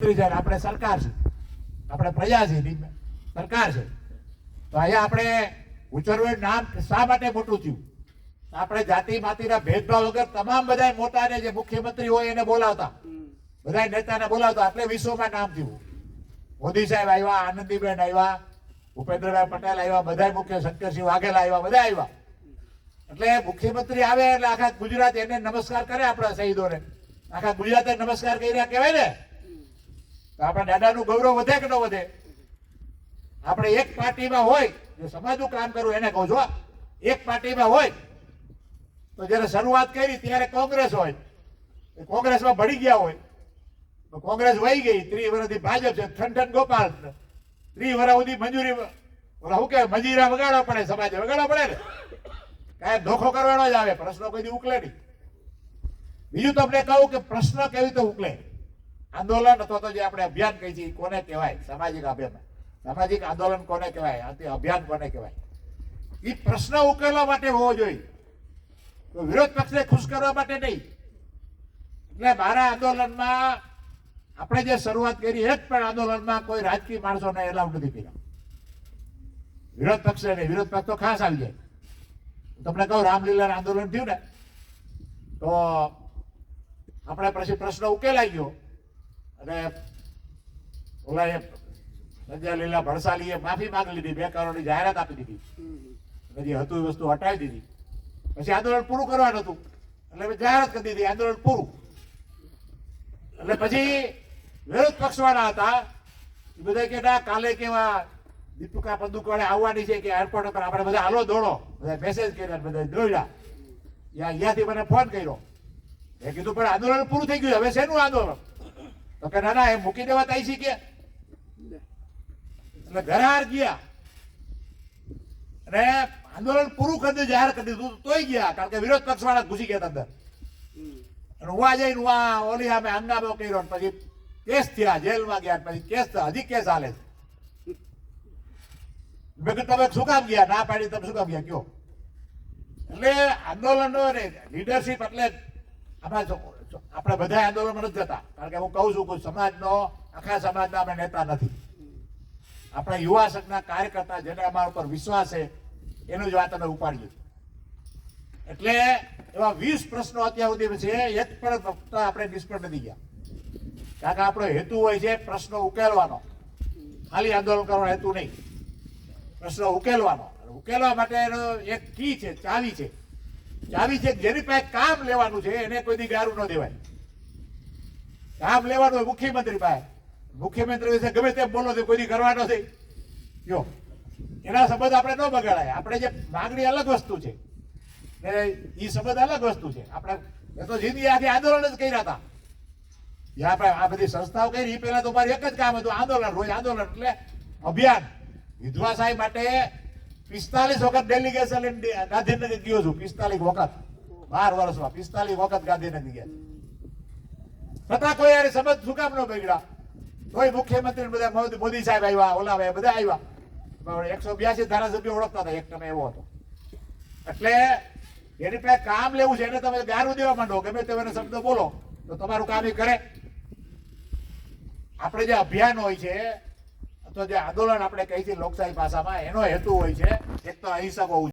આપણે સરકાર છે. આપણે પ્રજા છે સરકાર છે. તો અહીંયા આપણે ઉચરવેડ નામ શા માટે મોટું થયું? આપણે જાતિ માતિના ભેદભાવ વગર તમામ બધા મોટાને જે મુખ્યમંત્રી હોય એને બોલાવતા. બધા નેતાને બોલાવતા. એટલે વિશ્વમાં નામ થયું. મોદી સાહેબ આવ્યા, આનંદીબેન આવ્યા ભૂપેન્દ્રભાઈ પટેલ આવ્યા બધા મુખ્ય શંકરસિંહ વાઘેલા આવ્યા, બધા આવ્યા. એટલે મુખ્યમંત્રી આવે એટલે આખા ગુજરાત એને નમસ્કાર કરે આપણા શહીદોને. આખા ગુજરાતે નમસ્કાર કર્યા કહેવાય ને? તો આપણા દાદાનું ગૌરવ વધે કે ન વધે? આપણે એક પાર્ટીમાં હોય, જો સમાજનું કામ કરવું એને કહું છું. એક પાર્ટીમાં હોય, તો જ્યારે શરૂઆત કરી, ત્યારે કોંગ્રેસ હોય. કોંગ્રેસમાં ભળી ગયા હોય. તો કોંગ્રેસ વહી ગઈ, ત્રીસ વર્ષથી ભાજપ છે ઠન ઠન ગોપાલ ત્રીસ વર્ષ સુધી મંજૂરી ઓલા શું કે મંજીરા વગાડવા પડે, સમાજે વગાડવા પડે ને? કાંઈ ધોખો કરવાનો જ આવે, પ્રશ્નો કોઈ ઉકલે નહીં. બીજું તમને કહું કે પ્રશ્ન કેવી રીતે ઉકલે? આંદોલન અથવા તો જે આપણે અભિયાન કહી છીએ કોને કહેવાય? સામાજિક અભિયાન. સામાજિક આંદોલન કોને કહેવાય? અભિયાન કોને કહેવાય? એ પ્રશ્ન ઉકેલવા માટે હોવો જોઈએ. તો વિરોધ પક્ષને ખુશ કરવા માટે નહીં. એટલે મારા આંદોલનમાં આપણે જે શરૂઆત કરી, એ જ પણ આંદોલનમાં કોઈ રાજકીય માણસોને એલાઉડ નથી કર્યા. વિરોધ પક્ષે નહીં. વિરોધ પક્ષ તો ખાસ આવી જાય. તમને કહું રામલીલા આંદોલન થયું ને, તો આપણે પછી પ્રશ્ન ઉકેલાઈ ગયો. અને ઓલા એ સંજય લીલા ભણસાલીએ માફી માંગી લીધી, બે કરોડની જાહેરાત આપી દીધી. પછી હતું એ વસ્તુ હટાવી દીધી. પછી આંદોલન પૂરું કરવાનું હતું. એટલે મેં જાહેરાત કરી દીધી, આંદોલન પૂરું. એટલે પછી વિરોધ પક્ષવાળા હતા, એ બધા કે ના, કાલે કેવા દીપિકા પદુકોણે આવવાની છે કે એરપોર્ટ પર આપણે બધા હાલો દોડો. બધા મેસેજ કર્યા બધા દોડ્યા. અહીંયાથી મને ફોન કર્યો. મેં કીધું, પણ આંદોલન પૂરું થઈ ગયું, હવે શેનું આંદોલન? તો કે, ના ના, એ મૂકી દેવા તાઈ છે એટલે હાર ગયા. અને આંદોલન પૂરું કરી જાહેર કરી દીધું તોય ગયા, કારણ કે વિરોધ પક્ષ વાળા ઘૂસી ગયા અંદર. હું આ જઈને ઓલી સામે હંગામો કર્યો પછી કેસ થયા, જેલમાં ગયા પછી કેસ હજી કેસ હાલે છે. મેં કીધું, તમે શું કામ ગયા? ના પાડી, તમે શું કામ ગયા? કયો. એટલે આંદોલનો લીડરશિપ એટલે જો- જો- આપણે બધા આંદોલન નથી જતા. કારણ કે હું કહું છું કે સમાજનો, આખા સમાજના અમે નેતા નથી. આપણા યુવા સંઘના કાર્યકર્તા જેને અમારા ઉપર વિશ્વાસ છે, એનું જ વાત અમે ઉપાડીએ છીએ. એટલે એવા વીસ પ્રશ્નો અત્યાર સુધી છે, એક પણ ફક્ત આપણે નિષ્ફળ નથી ગયા. કારણ કે આપણો હેતુ હોય છે પ્રશ્નો ઉકેલવાનો. ખાલી આંદોલન કરવાનો હેતુ નહીં. પ્રશ્ન ઉકેલવાનો. ઉકેલવા માટેનો એક કી છે, ચાવી છે. ચાવી છે જેની પાસે કામ લેવાનું છે, એને કોઈ દી ગારું ન દેવાય. કામ લેવાનું હોય મુખ્યમંત્રી પાસે. મુખ્યમંત્રી વિશે ગમે તેમ બોલો તો કોઈ દી કરવાનો છે. જો, એના સંબંધ આપણે ન બગાડાય. આપણે જે માગણી અલગ વસ્તુ છે. એ સંબંધ અલગ વસ્તુ છે. આપણે એ તો જિંદગી આખી આંદોલન જ કર્યા હતા. આપણે આ બધી સંસ્થાઓ કરી એ પહેલા તો મારું એક જ કામ હતું, આંદોલન, રોજ આંદોલન, એટલે અભિયાન. વિધવા સાહેબ માટે પિસ્તાલીસ વખત ડેલિગેશન ગાંધીનગર ગયો છું, પિસ્તાલીસ વખત. બાર વર્ષમાં પિસ્તાલીસ વખત ગાંધીનગર ગયા છતાં કોઈ યાર સમજ શું કામ ન બગડ્યા? કોઈ મુખ્યમંત્રી બધા મોદી- સાહેબ આવ્યા ઓલા આવ્યા. બધા આવ્યા એકસો બ્યાસી ધારાસભ્ય ઓળખતા હતા, એક તમે એવો હતો. એટલે એની પાસે કામ લેવું છે, એને તમે ગારું દેવા માંડો, ગમે તમે એને શબ્દ બોલો, તો તમારું કામ એ કરે. આપણે જે અભિયાન હોય છે અથવા જે આંદોલન આપણે કહી છીએ લોકશાહી ભાષામાં, એનો હેતુ હોય છે, એક તો અહિંસક હોવું